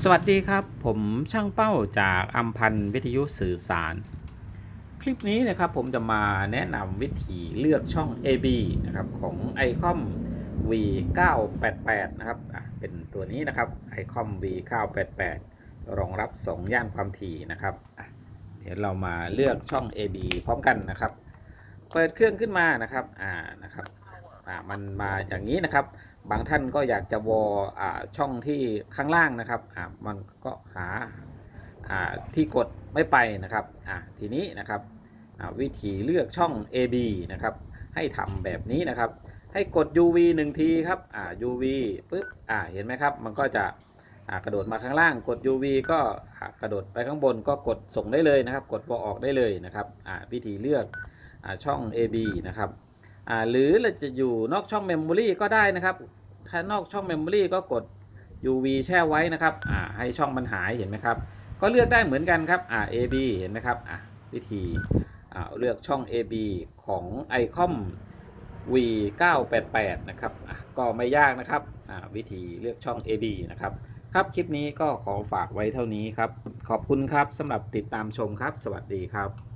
สวัสดีครับ ผมช่างเป้าจากอัมพันธ์วิทยุสื่อสาร คลิปนี้นะครับผมจะมาแนะนำวิธีเลือกช่อง AB นะครับของ ICOM V988 นะครับเป็นตัวนี้นะครับ ICOM V988 รองรับ 2 ย่านความถี่นะครับเดี๋ยวเรามาเลือกช่อง AB พร้อมกันนะครับ เปิดเครื่องขึ้นมานะครับอ่านะครับ อ่ามันมาอย่างนี้นะครับ บางท่านก็อยากจะวออ่าช่องที่ข้างล่างนะครับอ่ามันก็หาอ่าที่กดไม่ไปนะครับอ่าทีนี้นะครับอ่าวิธีเลือกช่อง AB นะครับให้ทำแบบนี้นะครับ ให้กด UV 1 ทีครับอ่า UV ปึ๊บอ่าเห็นไหมครับ มันก็จะกระโดดมาข้างล่างกด UV ก็กระโดดไปข้างบนก็กดส่งได้เลยนะครับ กดวอออกได้เลยนะครับวิธีเลือกอ่าช่อง AB นะครับ หรือเราจะอยู่นอกช่องเมมโมรีก็ได้นะครับ ถ้านอกช่องเมมโมรีก็กด UV แช่ไว้นะครับให้ช่องมันหายเห็นไหมครับ ก็เลือกได้เหมือนกันครับ AB เห็นไหมครับวิธีเลือกช่อง AB ของ ICOM V988 นะครับก็ไม่ยากนะครับวิธีเลือกช่อง AB นะครับ ครับคลิปนี้ก็ขอฝากไว้เท่านี้ครับ ขอบคุณครับสำหรับติดตามชมครับ สวัสดีครับ